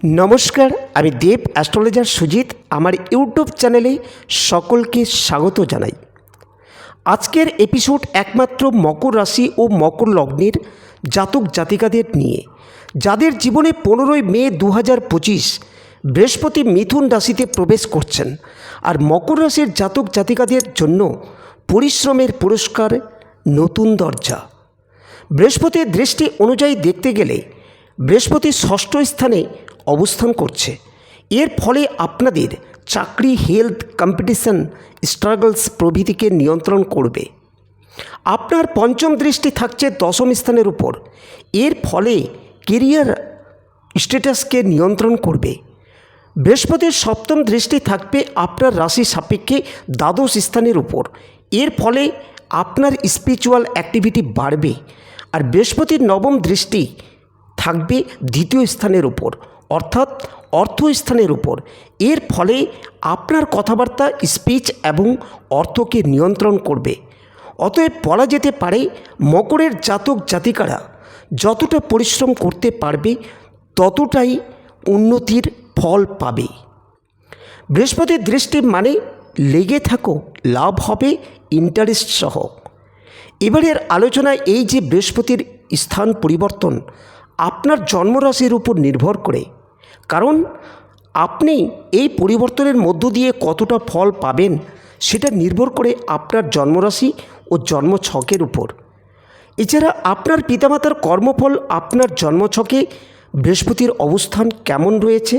নমস্কার, আমি দেব, অ্যাস্ট্রোলজার সুজিত, আমার ইউটিউব চ্যানেলে সকলকে স্বাগত জানাই। আজকের এপিসোড একমাত্র মকর রাশি ও মকর লগ্নের জাতক জাতিকাদের নিয়ে, যাদের জীবনে পনেরোই মে দু বৃহস্পতি মিথুন রাশিতে প্রবেশ করছেন আর মকর রাশির জাতক জাতিকাদের জন্য পরিশ্রমের পুরস্কার নতুন দরজা। বৃহস্পতির দৃষ্টি অনুযায়ী দেখতে গেলে বৃহস্পতি ষষ্ঠ স্থানে অবস্থান করছে। এর ফলে আপনাদের চাকরি হেলথ কম্পিটিশন স্ট্রাগলস প্রভৃতিকে নিয়ন্ত্রণ করবে। আপনার পঞ্চম দৃষ্টি থাকছে দশম স্থানের উপর। এর ফলে কেরিয়ার স্ট্যাটাসকে নিয়ন্ত্রণ করবে। বৃহস্পতির সপ্তম দৃষ্টি থাকবে আপনার রাশি সাপেক্ষে দ্বাদশ স্থানের উপর। এর ফলে আপনার স্পিরিচুয়াল অ্যাক্টিভিটি বাড়বে। আর বৃহস্পতির নবম দৃষ্টি থাকবে দ্বিতীয় স্থানের উপর। অর্থাৎ অর্থ স্থানের উপর। এর ফলে আপনার কথাবার্তা, স্পিচ এবং অর্থকে নিয়ন্ত্রণ করবে। অতএব বলা যেতে পারে, মকরের জাতক জাতিকারা যতটা পরিশ্রম করতে পারবে, ততটাই উন্নতির ফল পাবে। বৃহস্পতির দৃষ্টি মানে লেগে থাকো, লাভ হবে ইন্টারেস্ট সহ। এবারের আলোচনায় এই যে বৃহস্পতির স্থান পরিবর্তন, আপনার জন্মরাশির উপর নির্ভর করে। কারণ আপনি এই পরিবর্তনের মধ্য দিয়ে কতটা ফল পাবেন সেটা নির্ভর করে আপনার জন্মরাশি ও জন্মছকের উপর। এছাড়া আপনার পিতামাতার কর্মফল আপনার জন্মছকে বৃহস্পতির অবস্থান কেমন রয়েছে,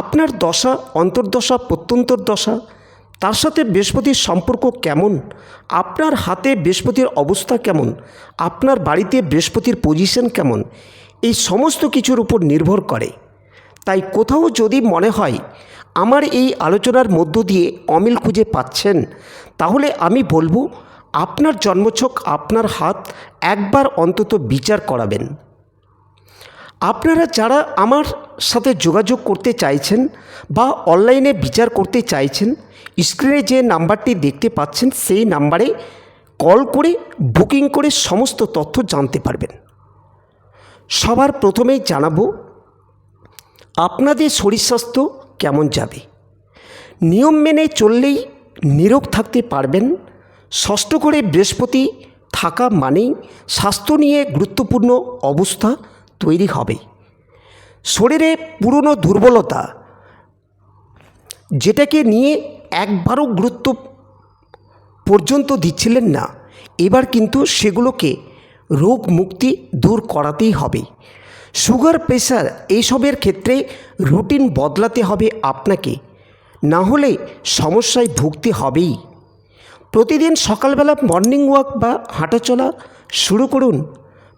আপনার দশা, অন্তর্দশা, প্রত্যন্তর দশা, তার সাথে বৃহস্পতির সম্পর্ক কেমন, আপনার হাতে বৃহস্পতির অবস্থা কেমন, আপনার বাড়িতে বৃহস্পতির পজিশন কেমন, এই সমস্ত কিছুর উপর নির্ভর করে। তাই কোথাও যদি মনে হয় আমার এই আলোচনার মধ্য দিয়ে অমিল খুঁজে পাচ্ছেন, তাহলে আমি বলব, আপনার জন্মছক আপনার হাত একবার অন্তত বিচার করাবেন। আপনারা যারা আমার সাথে যোগাযোগ করতে চাইছেন বা অনলাইনে বিচার করতে চাইছেন, স্ক্রিনে যে নাম্বারটি দেখতে পাচ্ছেন, সেই নাম্বারে কল করে, বুকিং করে সমস্ত তথ্য জানতে পারবেন। সবার প্রথমেই জানাব আপনাদের শরীর স্বাস্থ্য কেমন যাবে? নিয়ম মেনে চললেই নিরোগ থাকতে পারবেন। ষষ্ঠ করে বৃহস্পতি থাকা মানেই স্বাস্থ্য নিয়ে গুরুত্বপূর্ণ অবস্থা তৈরি হবে। শরীরে পুরনো দুর্বলতা, যেটাকে নিয়ে একবারও গুরুত্ব পর্যন্ত দিচ্ছিলেন না, এবার কিন্তু সেগুলোকে রোগ মুক্তি দূর করাতেই হবে। সুগার প্রেশার এইসবের ক্ষেত্রে রুটিন বদলাতে হবে আপনাকে। না হলে সমস্যায় ভুগতে হবেই। প্রতিদিন সকালবেলা মর্নিং ওয়াক বা হাঁটাচলা শুরু করুন।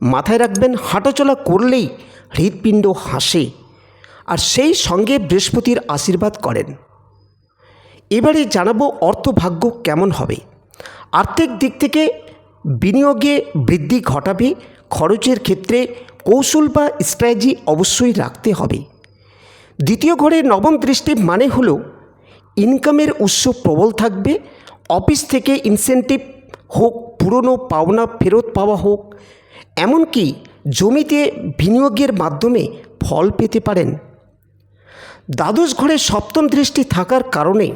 মাথায় রাখবেন হাঁটাচলা করলেই হৃৎপিণ্ড হাসে আর সেই সঙ্গে বৃহস্পতির আশীর্বাদ করেন। এবারে জানাব অর্থভাগ্য কেমন হবে। আর্থিক দিক থেকে বিনিয়োগে বৃদ্ধি ঘটাবে, খরচের ক্ষেত্রে কৌশল বা স্ট্র্যাটেজি অবশ্যই রাখতে হবে। দ্বিতীয় ঘরে নবম দৃষ্টি মানে হলো ইনকামের উৎস প্রবল থাকবে অফিস থেকে ইনসেন্টিভ হোক, পুরনো পাওনা ফেরত পাওয়া হোক, এমনকি জমিতে বিনিয়োগের মাধ্যমে ফল পেতে পারেন। দ্বাদশ ঘরে সপ্তম দৃষ্টি থাকার কারণে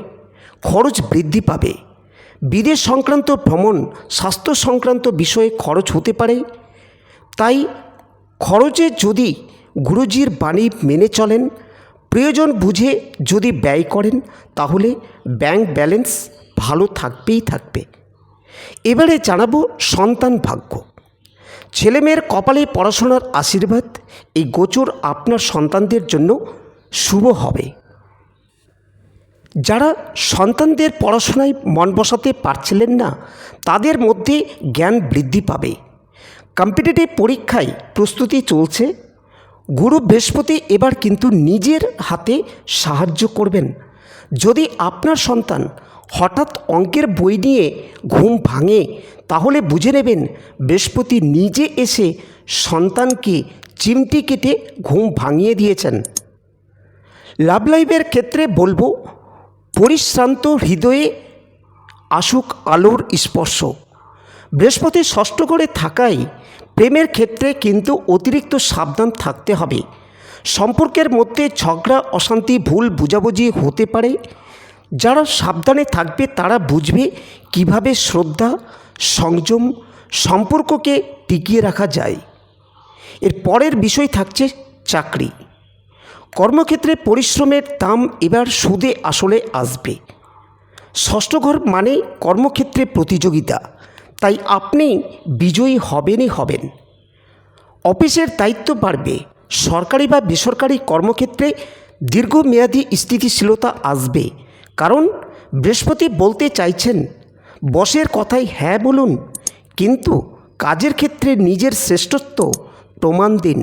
খরচ বৃদ্ধি পাবে। বিদেশ সংক্রান্ত ভ্রমণ, স্বাস্থ্য সংক্রান্ত বিষয়ে খরচ হতে পারে। তাই খরচে যদি গুরুজির বাণী মেনে চলেন, প্রয়োজন বুঝে যদি ব্যয় করেন, তাহলে ব্যাংক ব্যালেন্স ভালো থাকবেই থাকবে। এবারে জানাব সন্তান ভাগ্য। ছেলেমেয়ের কপালে পড়াশোনার আশীর্বাদ, এই গোচর আপনার সন্তানদের জন্য শুভ হবে। যারা সন্তানদের পড়াশোনায় মন বসাতে পারছিলেন না, তাদের মধ্যে জ্ঞান বৃদ্ধি পাবে। কম্পিটিটিভ পরীক্ষায় প্রস্তুতি চলছে। গুরু বৃহস্পতি এবার কিন্তু নিজের হাতে সাহায্য করবেন। যদি আপনার সন্তান হঠাৎ অঙ্কের বই নিয়ে ঘুম ভাঙে, তাহলে বুঝে নেবেন বৃহস্পতি নিজে এসে সন্তানকে চিমটি কেটে ঘুম ভাঙিয়ে দিয়েছেন। লাভ লাইফের ক্ষেত্রে বলব, পরিশ্রান্ত হৃদয়ে আসুক আলোর স্পর্শ। বৃহস্পতি ষষ্ঠ করে থাকায় প্রেমের ক্ষেত্রে কিন্তু অতিরিক্ত সাবধান থাকতে হবে। সম্পর্কের মধ্যে ঝগড়া, অশান্তি, ভুল বুঝাবুঝি হতে পারে। যারা সাবধানে থাকবে, তারা বুঝবে কীভাবে শ্রদ্ধা, সংযম, সম্পর্ককে টিকিয়ে রাখা যায়। এর পরের বিষয় থাকছে চাকরি। কর্মক্ষেত্রে পরিশ্রমের দাম এবার সুদে আসলে আসবে। ষষ্ঠ ঘর মানে কর্মক্ষেত্রে প্রতিযোগিতা। তাই আপনি বিজয়ী হবেনই হবেন। অফিসের দায়িত্ব বাড়বে। সরকারি বা বেসরকারি কর্মক্ষেত্রে দীর্ঘমেয়াদী স্থিতিশীলতা আসবে। কারণ বৃহস্পতি বলতে চাইছেন, বসের কথাই হ্যাঁ বলুন, কিন্তু কাজের ক্ষেত্রে নিজের শ্রেষ্ঠত্ব প্রমাণ দিন,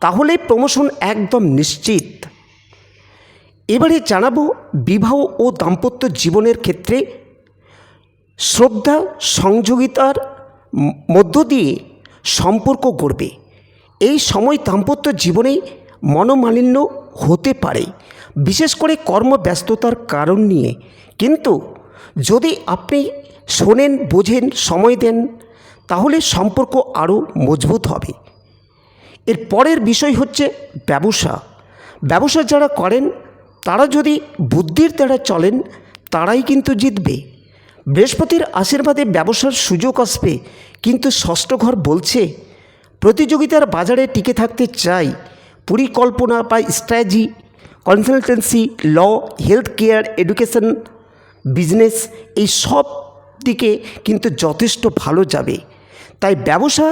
তাহলে প্রমোশন একদম নিশ্চিত। এবারে জানাব বিবাহ ও দাম্পত্য জীবনের ক্ষেত্রে শ্রদ্ধা, সংযোগিতার মধ্য দিয়ে সম্পর্ক গড়বে। এই সময় দাম্পত্য জীবনে মনোমালিন্য হতে পারে। বিশেষ করে কর্মব্যস্ততার কারণ নিয়ে। কিন্তু যদি আপনি শোনেন, বোঝেন, সময় দেন, তাহলে সম্পর্ক আরও মজবুত হবে। এর পরের বিষয় হচ্ছে ব্যবসা। ব্যবসা যারা করেন, তারা যদি বুদ্ধির দ্বারা চলেন, তারাই কিন্তু জিতবে। বৃহস্পতির আশীর্বাদে ব্যবসার সুযোগ আসবে, কিন্তু ষষ্ঠ ঘর বলছে, প্রতিযোগিতার বাজারে টিকে থাকতে চাই। পরিকল্পনা বা strategy consultancy law health care education business এই সব দিকে কিন্তু যথেষ্ট ভালো যাবে। তাই ব্যবসা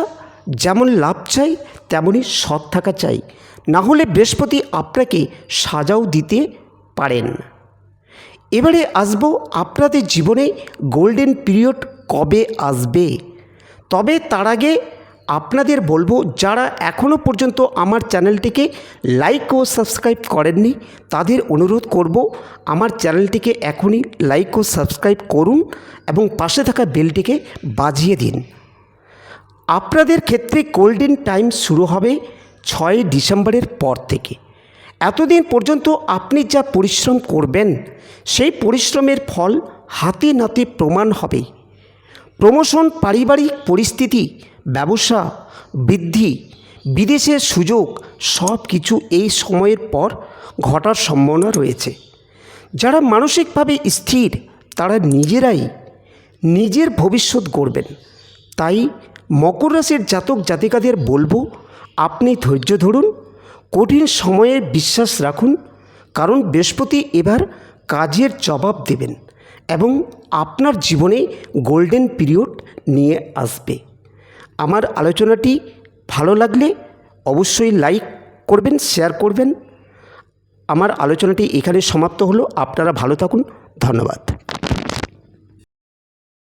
যেমন লাভ চাই, তেমনই সৎ থাকা চাই। না হলে বৃহস্পতি আপনাকে সাজাও দিতে পারেন। এবারে আসব আপনাদের জীবনে গোল্ডেন পিরিয়ড কবে আসবে? তবে তার আগে আপনাদের বলব, যারা এখনও পর্যন্ত আমার চ্যানেলটিকে লাইক ও সাবস্ক্রাইব করেননি, তাদের অনুরোধ করব, আমার চ্যানেলটিকে এখনই লাইক ও সাবস্ক্রাইব করুন এবং পাশে থাকা বেলটিকে বাজিয়ে দিন। আপনাদের ক্ষেত্রে গোল্ডেন টাইম শুরু হবে ছয় ডিসেম্বরের পর থেকে। এতদিন পর্যন্ত আপনি যা পরিশ্রম করবেন, সেই পরিশ্রমের ফল হাতে নাতে প্রমাণ হবে। প্রমোশন, পারিবারিক পরিস্থিতি, ব্যবসা, বৃদ্ধি, বিদেশের সুযোগ সব কিছু এই সময়ের পর ঘটার সম্ভাবনা রয়েছে। যারা মানসিকভাবে স্থির, তারা নিজেরাই নিজের ভবিষ্যৎ গড়বেন। তাই মকর রাশির জাতক জাতিকাদের বলব, আপনি ধৈর্য ধরুন কঠিন সময়ে বিশ্বাস রাখুন, কারণ বৃহস্পতি এবার কাজের জবাব দেবেন এবং আপনার জীবনে গোল্ডেন পিরিয়ড নিয়ে আসবে। আমার আলোচনাটি ভালো লাগলে অবশ্যই লাইক করবেন শেয়ার করবেন। আমার আলোচনাটি এখানে সমাপ্ত হলো। আপনারা ভালো থাকুন। ধন্যবাদ।